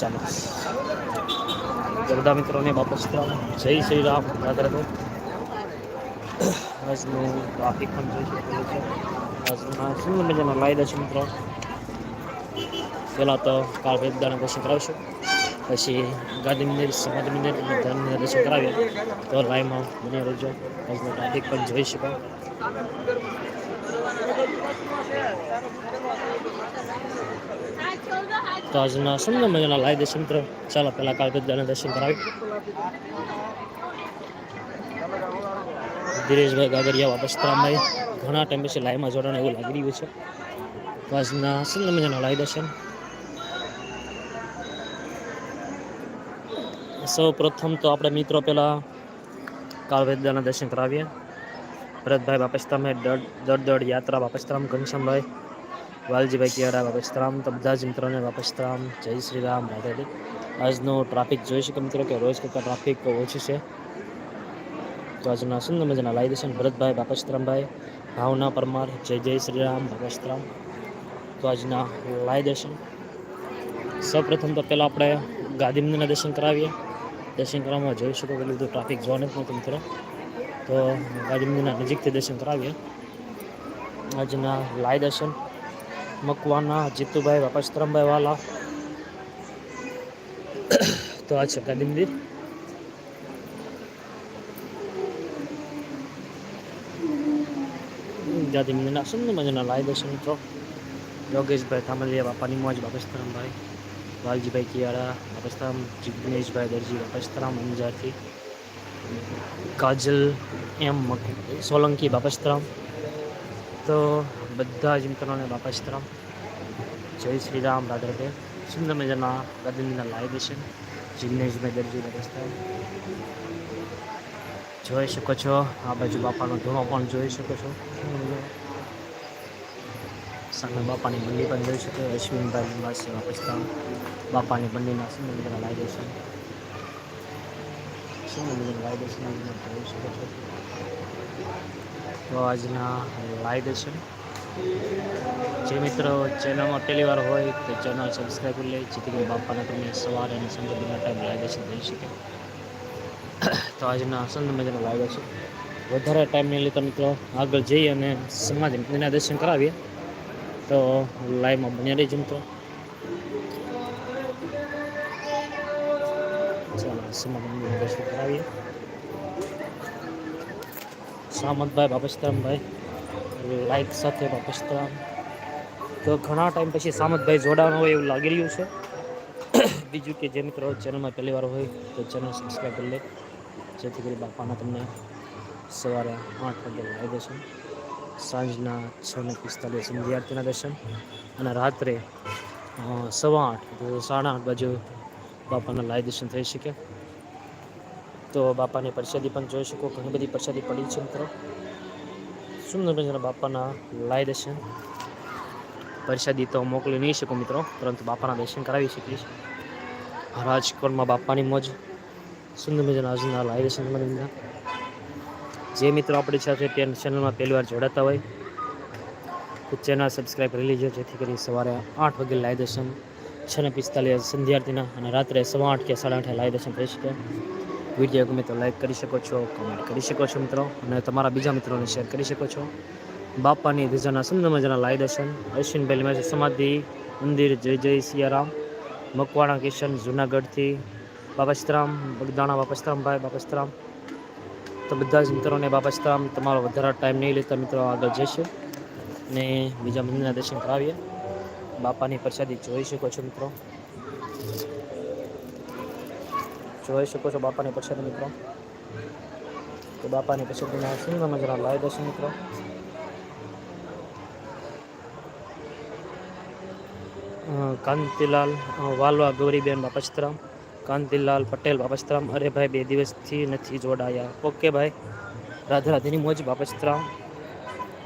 ચાલો. બધા મિત્રોને વાપસ જય શ્રી રામ. રાધે રાધે આજનું ટ્રાફિક પણ જોઈ શકો છો. આજના સુંદર મજાના લાયદા છે મિત્રો? પહેલાં તો કાળ ભેદદાના દર્શન કરાવશું. પછી ગાંધી મંદિર સમાજ મંદિર અને ધર્મ મંદિર દર્શન કરાવીએ. તો લાઈવમાં બની રહેજો. આજનો ટ્રાફિક પણ જોઈ શકો. તો આજના સુંદર મજાના લાઈ દર્શન મિત્રો? ચાલો પહેલાં કાળ દર્શન કરાવી. ધીરેશભાઈ ગાગરિયા, વાપસ ઘણા ટાઈમ પછી લાઈવમાં જોડાણ એવું લાગી રહ્યું છે. તો આજના સુંદર મજાના લાઈ દર્શન સૌ પ્રથમ તો આપણે મિત્રો પહેલાં કાળવેદાના દર્શન કરાવીએ. ભરતભાઈ બાપસ્તરામે દડ દડ યાત્રા બાપસ્તરામ ઘનશ્યામભાઈ વાલજીભાઈ કિયાડા બાપસ્તરામ તો બધા જ મિત્રોને બાપસ્તરામ જય શ્રી રામ, રાધે આજનો ટ્રાફિક જોઈ શકે મિત્રો કે રોજ કરતાં ટ્રાફિક ઓછું છે. તો આજના સુંદર મજાના લાઈ દર્શન ભરતભાઈ બાપસ્તરામભાઈ ભાવના પરમાર, જય જય શ્રી રામ બાપસ્તરામ તો આજના લાઈ દર્શન સૌપ્રથમ તો પહેલાં આપણે ગાંધી દર્શન કરાવીએ. દર્શન કરવામાં જોઈ શકો કે બધું ટ્રાફિક જોવા નથી મળતું મિત્રો. તો ગાંધી નજીકથી દર્શન કરાવીએ. આજના લાઈ દર્શન મકવાના, જીતુભાઈ વાપસ્તરામભાઈ વાલા. તો આ છે ગાંધી મંદિર ગાંધી મંદિરના સુંદર મજાના લાઈ દર્શન મિત્રો. યોગેશભાઈ થામલિયા બાપાની મોજ બાપસ્તરામભાઈ વાલજીભાઈ કિયાળા બાપસ્તરામ જિગ્નેશભાઈ દરજી બાપસ્તરામ અંજારથી. કાજલ, એમ, સોલંકી બાપસ્તરામ તો બધા જ મિત્રોને બાપસ્તરામ જય શ્રી રામ, રાધે સુંદર મજાના ગાંધીના લાઈવ છે જિગ્નેશભાઈ દરજી રસ્તા. જોઈ શકો છો, આ બાજુ બાપાનો ધૂણો પણ જોઈ શકો છો. સામે બાપાની મંડી પણ જોઈ શકો અશ્વિનભાઈ નિવાસી પાકિસ્તાન બાપાની બંડીના સુંદર મજાના લાઈ દર્શન. સુંદર મજાના જોઈ શકો છો. તો આજના લાઈ દર્શન. જે મિત્રો ચેનલમાં પહેલી વાર હોય તો ચેનલ સબસ્ક્રાઈબ કરી લે, જેથી કરીને બાપાના તમને સવારે અને સાંજે બંને ટાઈમ લાગે છે થઈ શકે. તો આજના સંત મજાનો લાગે છે. વધારે ટાઈમ નહીં લેતા મિત્રો, આગળ જઈ અને સમાજ મંદિરના દર્શન કરાવીએ. તો લાઈવમાં બન્યા રહી જમતો સમાજ દર્શન કરાવીએ. સામંતભાઈ બાપસ્તરામભાઈ લાઈક સાથે બાપસ્તરામ તો ઘણા ટાઈમ પછી સામંતભાઈ જોડાવાનું હોય એવું લાગી રહ્યું છે. બીજું કે જે મિત્રો ચેનલમાં પહેલી વાર હોય તો ચેનલ સબસ્ક્રાઈબ કરી લે. જેથી કરી બાપાના તમને સવારે આઠ વાગે લાવી દર્શન સાંજના છ ને પિસ્તાલીસ વિદ્યાર્થીના દર્શન અને રાત્રે સવા આઠ સાડા આઠ બાજુ બાપાના લાઈ દર્શન થઈ શકે. તો બાપાની પ્રસાદી પણ જોઈ શકો. ઘણી બધી પ્રસાદી પડી છે મિત્રો. સુંદર મજાના બાપાના લાય દર્શન. પરસાદી તો મોકલી નહીં શકું મિત્રો, પરંતુ બાપાના દર્શન કરાવી શકીશ રાજકોટમાં બાપાની મોજ સુંદર મજાના આજના લાય દર્શન મળીને જે મિત્રો આપણી સાથે ચેનલમાં પહેલી વાર જોડાતા હોય, તો ચેનલ સબસ્ક્રાઈબ કરી લેજો, જેથી કરી સવારે આઠ વાગે લાય દર્શન, છ ને પિસ્તાલીસ સંધ્યાર્થીના અને રાત્રે સવા આઠ કે સાડા આઠે લાય દર્શન થઈ શકે વીડિયો ગમે તો લાઈક કરી શકો છો કમેન્ટ કરી શકો છો મિત્રો, અને તમારા બીજા મિત્રોને શેર કરી શકો છો. બાપાની ધજાના સુંદર મજાના લાઈ દર્શન અશ્વિનભાઈ લીમાજી સમાધિ, મંદિર, જય જય સિયારામ, મકવાણા કિશન, જુનાગઢથી બાપસ્તરામ બગદાણા બાપસ્તરામભાઈ બાપસ્તરામ તો બધા જ મિત્રોને બાપસ્તરામ તમારો વધારે ટાઈમ નહીં લેતા મિત્રો, આગળ જશે ને બીજા મંદિરના દર્શન કરાવીએ. બાપાની પ્રસાદી જોઈ શકો છો મિત્રો. જોઈ શકો છો બાપાની પ્રસાદી મિત્રો. તો બાપાની પ્રસાદીના સુંદર મજાના લાય દેશે મિત્રો. કાંતિલાલ વાલવા ગૌરીબેન બાપસ્તરામ, કાંતિલાલ પટેલ બાપસ્તરામ. અરે ભાઈ, બે દિવસથી નથી જોડાયા. ઓકે ભાઈ. રાધે રાધેની મોજ બાપસ્તરામ.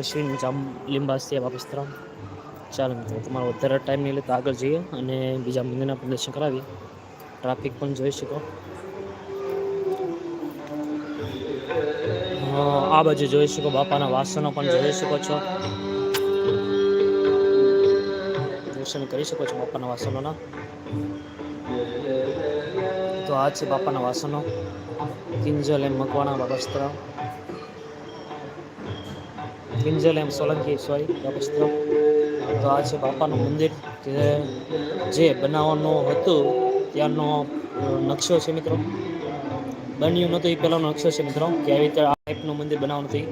અશ્વિન જામ લિંબાસિયા બાપસ્તરામ. ચાલો મિત્રો, તમારો વધારે ટાઈમ નહીં લેતા આગળ જઈએ અને બીજા મંદિરના પ્રદર્શન કરાવીએ. ટ્રાફિક પણ જોઈ શકો. આ બાજુ જોઈ શકો, બાપાના વાસણો પણ જોઈ શકો છો. દર્શન કરી શકો છો બાપાના વાસણોના. તો આ છે બાપાના વાસણો. કિંજલ એમ મકવાણા બાબસ્ત્ર. કિંજલ એમ સોલંકી, સોરી, બાબસ્ત્ર. તો આ છે બાપાનું મંદિર જે બનાવવાનું હતું. ત્યાંનો નકશો છે મિત્રો. બન્યું નહોતું, એ પહેલાંનો નકશો છે મિત્રો, કે આવી રીતે આ ટાઈપનું મંદિર બનાવવાનું હતું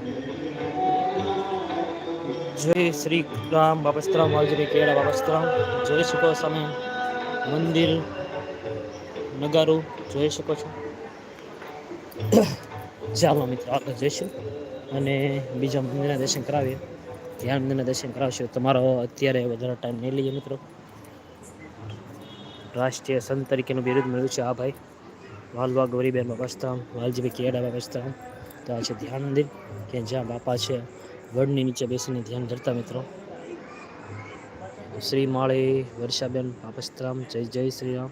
જય શ્રી રામ બાપસ્તરામ વાલજી કેળા બાપસ્તરામ જોઈ શકો સામે મંદિર, નગારું, જોઈ શકો છો. ચાલો મિત્રો, આગળ જઈશું. અને બીજા મંદિરના દર્શન કરાવીએ. ધ્યાન મંદિરના દર્શન કરાવશું, તમારો અત્યારે વધારે ટાઈમ નહીં લઈએ મિત્રો. રાષ્ટ્રીય સંત તરીકેનું બિરુદ મળ્યું છે આ ભાઈ. વાલવા ગૌરીબેન બાપાસ્તામ વાલજીભાઈ કેડા બાપાસ્તામ તો આ છે ધ્યાન મંદિર, કે જ્યાં બાપા છે, વડની નીચે બેસીને ધ્યાન ધરતા મિત્રો. શ્રી માળી, વર્ષાબેન બાપસ્તરામ જય જય શ્રી રામ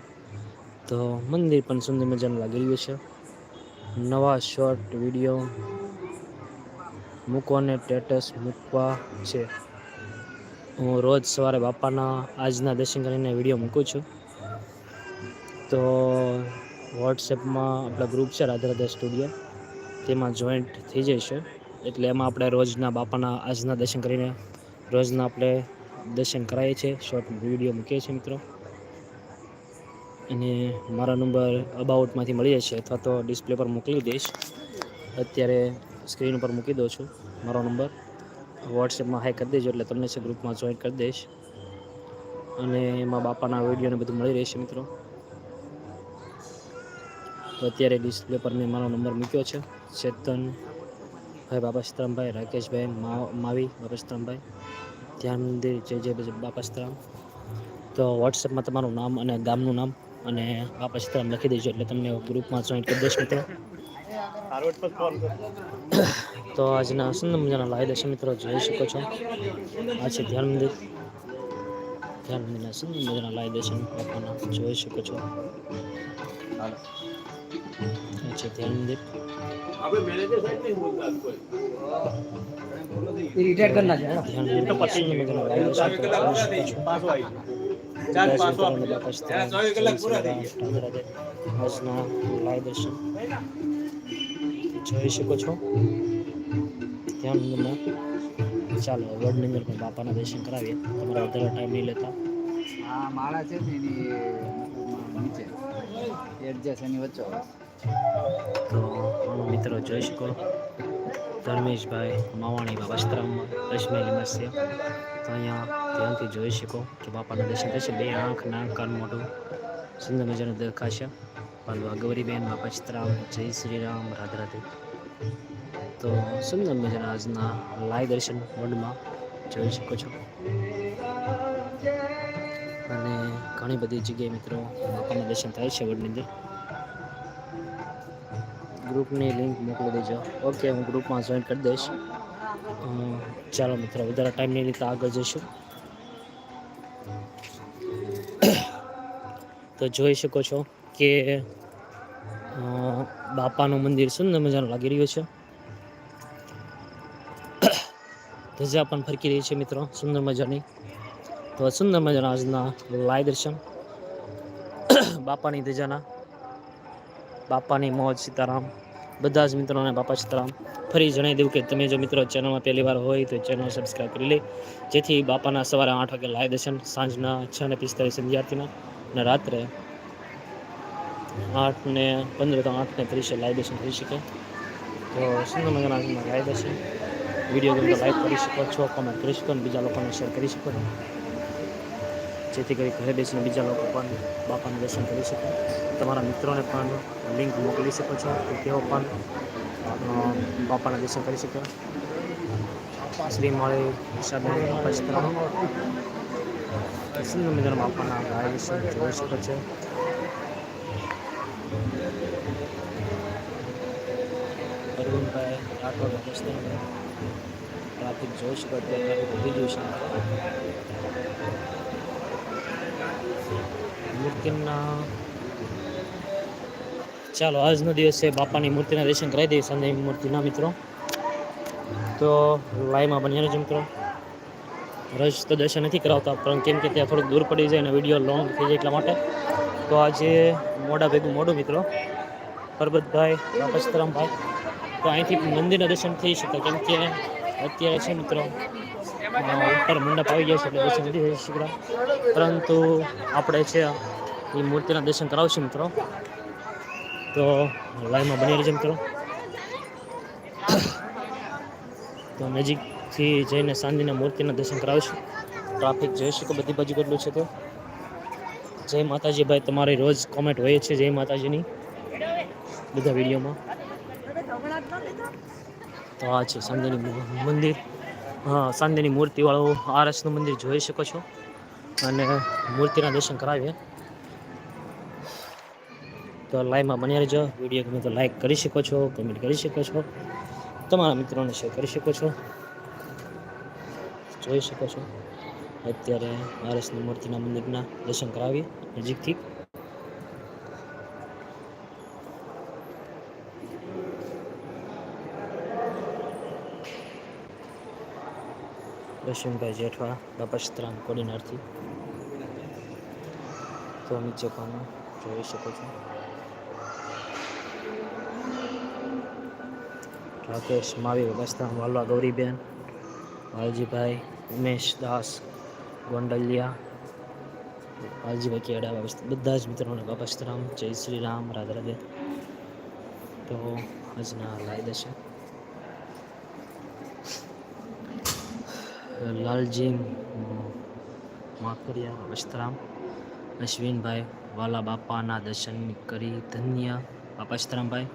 તો મંદિર પણ સુંદર મજાનું લાગી રહ્યું છે. નવા શોર્ટ વીડિયો મૂકવાને સ્ટેટસ મૂકવા છે. હું રોજ સવારે બાપાના આજના દર્શન કરીને વીડિયો મૂકું છું. તો વોટ્સએપમાં આપણા ગ્રુપ છે રાધા રાધા સ્ટુડિયો. તેમાં જોઈન્ટ થઈ જશે એટલે એમાં આપણે રોજના બાપાના આજના દર્શન કરીને રોજના આપણે દર્શન કરાવીએ છીએ. શોર્ટ વીડિયો મૂકીએ છીએ મિત્રો. અને મારા નંબર અબાઉટમાંથી મળી જશે અથવા તો ડિસ્પ્લે પર મોકલી દઈશ. અત્યારે સ્ક્રીન ઉપર મૂકી દઉં છું મારો નંબર. વોટ્સએપમાં હાઈ કરી દેજો એટલે તમને છે ગ્રુપમાં જોઈન કરી દઈશ. અને એમાં બાપાના વિડીયોને બધું મળી રહેશે મિત્રો. તો અત્યારે ડિસ્પ્લે પર મેં મારો નંબર મૂક્યો છે. ચેતન ભાઈ બાપાસ્તરામભાઈ રાકેશભાઈ માવી બાપાસ્તરામભાઈ ધ્યાન મંદિર, જય જય બાપાસ્તરામ તો વોટ્સએપમાં તમારું નામ અને ગામનું નામ અને બાપાસ્તરામ લખી દેજો એટલે તમને ગ્રુપમાં જોઈન કરી દઈશ મિત્રો. તો આજના સુંદર મજાના લાઈ દેશે મિત્રો જોઈ શકો છો. આ છે ધ્યાન મંદિર. ધ્યાન મંદિરના સુંદર મજાના લાઈ દેશે જોઈ શકો છો. આ છે ધ્યાન મંદિર રિટાયર કરના છે ધ્યાન મંદિર સુંદર મજાના લાવી દેશે મિત્રો જોઈ શકો છો આજના લાઈવ દર્શન. જોઈ શકો છો. ધ્યાન ચાલો વડ અંદર પણ બાપાના દર્શન કરાવીએ. તમારા વધારે ટાઈમ નહીં લેતા. આ માળા છે ને નીચે. એડજસ્ટ એની વચ્ચે તો મિત્રો જોઈ શકો, ધર્મેશભાઈ માવાણી બાબા સ્તરામમાં રશ્મિ લિમસ્ય તો અહીંયા ધ્યાનથી જોઈ શકો કે બાપાના દર્શન થશે. બે આંખ નાક કાન મોઢું સુંદર મજાનું દેખાશે. પાલવા ગૌરીબેન બાપા ચિત્રામ જય શ્રી રામ રાધે રાધે. તો સુંદર મજાના આજના લાઈવ દર્શન વર્લ્ડમાં જોઈ શકો છો. ઘણી બધી જગ્યાએ મિત્રો બાપાના દર્શન થાય છે વડની અંદર. ગ્રુપની લિંક મોકલી દેજો. ઓકે હું ગ્રુપમાં જોઈન કરી દઈશ. ચાલો મિત્રો, વધારે ટાઈમ નહીં લેતા આગળ જઈશું. તો જોઈ શકો છો કે બાપાનું મંદિર સુંદર મજાનું લાગી રહ્યું છે. ધજા પણ ફરકી રહી છે મિત્રો, સુંદર મજાની. તો સુંદર મજાના આજના લાય દર્શન બાપાની ધજાના. બાપાની મોજ સીતારામ. બધા જ મિત્રોને બાપા સીતારામ. ફરી જણાવી દઉં કે તમે જો મિત્રો ચેનલમાં પહેલી વાર હોય તો ચેનલ સબસ્ક્રાઈબ કરી લે. જેથી બાપાના સવારે આઠ વાગે લાય દર્શન સાંજના છ ને પિસ્તાલીસ વિદ્યાર્થીના. અને રાત્રે આઠ ને પંદર તો આઠ ને ત્રીસે લાઈવ દર્શન થઈ શકે. તો સુંદર મજાના લાઈવ દર્શન વીડિયો ગમે લાઈક કરી શકો, છો કમેન્ટ કરી શકો અને બીજા લોકોને શેર કરી શકો. જેથી કરી ઘરે બેસીને બીજા લોકો પણ બાપાનું દર્શન કરી શકે. તમારા મિત્રોને પણ લિંક મોકલી શકો છો કે તેઓ પણ બાપાના દર્શન કરી શકે. શ્રી માળી હિસાબે બાપા સીતારામ. સુંદર મજાના બાપાના ભાઈ દર્શન જોઈ શકો છો. અરવિંદભાઈ રાઠોડ ટ્રાફિક જોઈ શકો તો ટ્રાફિક વધી ગયું છે. મૂર્તિના ચાલો, આજનો દિવસ છે બાપાની મૂર્તિના દર્શન કરાવી દઈએ સંજય મૂર્તિના મિત્રો? તો લાઈવમાં બન્યા રહેજો મિત્રો. રજ તો દર્શન નથી કરાવતા, પણ કેમ કે ત્યાં થોડુંક દૂર પડી જાય અને વીડિયો લોંગ થઈ જાય એટલા માટે. તો આજે મોડા ભેગું મોડું મિત્રો. પરબતભાઈ બાપસ્તરામભાઈ તો અહીંથી મંદિરના દર્શન થઈ શકે, કેમ કે અત્યારે છે મિત્રો અ, ઉપર મંડપ આવી ગયા છે એટલે દર્શન નથી થઈ શકતા પરંતુ આપણે છે એ મૂર્તિના દર્શન કરાવશું મિત્રો. તો લાઈવમાં બની રહેજો મિત્રો. તો નજીકથી જઈને સાંજના મૂર્તિના દર્શન કરાવીશું. ટ્રાફિક જોઈ શકો બધી બાજુ કેટલું છે તો. જય માતાજી ભાઈ તમારી રોજ કોમેન્ટ હોય છે જય માતાજીની. બધા વિડીયોમાં. તો આ છે સાંજની મંદિર. સાંજની મૂર્તિવાળું આરસનું મંદિર જોઈ શકો છો અને મૂર્તિના દર્શન કરાવીએ. તો લાઈવમાં બન્યા રહેજો. વીડિયો ગમે તો લાઈક કરી શકો છો, કમેન્ટ કરી શકો છો, તમારા મિત્રોને શેર કરી શકો છો, જોઈ શકો છો. અત્યારે આરસની મૂર્તિના મંદિરના દર્શન કરાવીએ નજીકથી. દર્શનભાઈ જેઠવા બપસ્ત્રામ કોડીનારથી. તો નીચે પણ જોઈ શકો છો. રાકેશ માવી બપસ્ત્રામ વાલવા, ગૌરીબેન, વાલજીભાઈ, ઉમેશ, દાસ, ગોંડલિયા, વાલજીભાઈ કેડા બધા જ મિત્રોને બપસ્ત્રામ જય શ્રી રામ, રાધે રાધે. તો આજના લાયદા દશે લાલજી માકરિયા વસ્ત્રામ, અશ્વિનભાઈ, વાલા બાપાના દર્શન કરી ધન્ય. બાપાસ્તરામભાઈ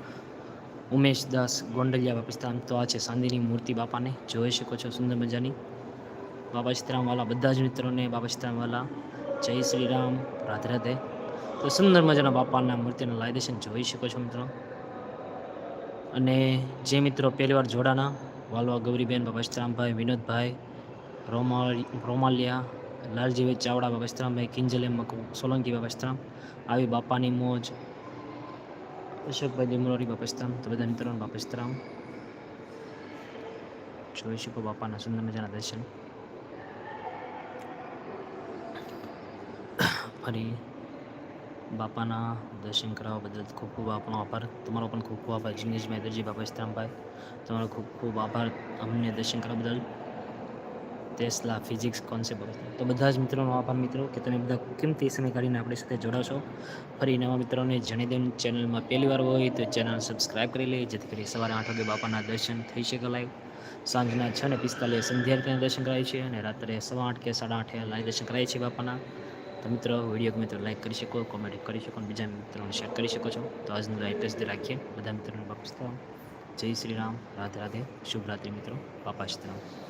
ઉમેશ દાસ ગોંડલિયા બાપાસ્તરામ તો આ છે સાંદીની મૂર્તિ બાપાને. જોઈ શકો છો સુંદર મજાની. બાપાસ્તરામ વાલા, બધા જ મિત્રોને બાપાસ્તરામ વાલા, જય શ્રી રામ, રાધે રાધે. તો સુંદર મજાના બાપાના મૂર્તિના લાઈ દર્શન જોઈ શકો છો મિત્રો. અને જે મિત્રો પહેલી વાર જોડાના, વાલવા ગૌરીબેન બાપાશ્રામભાઈ વિનોદભાઈ રોમાલ, રોમાલિયા લાલજીભાઈ ચાવડા બાબાસ્તરામભાઈ કિંજલે સોલંકી બાબાસ્તરામ આવી બાપાની મોજ અશોકભાઈ લીમરોરી બાપસ્તરામ તો બધા મિત્રોને બાપસ્તરામ જોઈ શકો બાપાના સુંદર મજાના દર્શન. ફરી બાપાના દર્શન કરાવવા બદલ ખૂબ ખૂબ આપણો આભાર. તમારો પણ ખૂબ ખૂબ આભાર. જિગ્નેશભાઈ દરજી બાપસ્તરામભાઈ તમારો ખૂબ ખૂબ આભાર અમને દર્શન કરવા બદલ. ટેસ્લા ફિઝિક્સ કોન્સેપ્ટ તો બધા જ મિત્રોનો આભાર મિત્રો કે તમે બધા કિંમતી સમય કાઢીને આપણી સાથે જોડાશો ફરી નવા મિત્રોને જણી દઉં ચેનલમાં પહેલી વાર હોય તો ચેનલ સબસ્ક્રાઈબ કરી લે, જેથી કરી સવારે આઠ વાગે બાપાના દર્શન થઈ શકે લાઈવ સાંજના છ ને પિસ્તાલીસ સંધ્યા દર્શન કરાય છે અને રાત્રે સવા આઠ કે સાડા આઠે લાઈવ દર્શન કરાય છે બાપાના. તો મિત્રો વીડિયો તો લાઈક કરી શકો કોમેન્ટ કરી શકો અને બીજા મિત્રોને શેર કરી શકો છો. તો આજનું લાઈવ ટેસ્ટ રાખીએ. બધા મિત્રોને બાપસ્તા જય શ્રી રામ. રાધે રાધે. શુભરાત્રિ મિત્રો. બાપા સીતારામ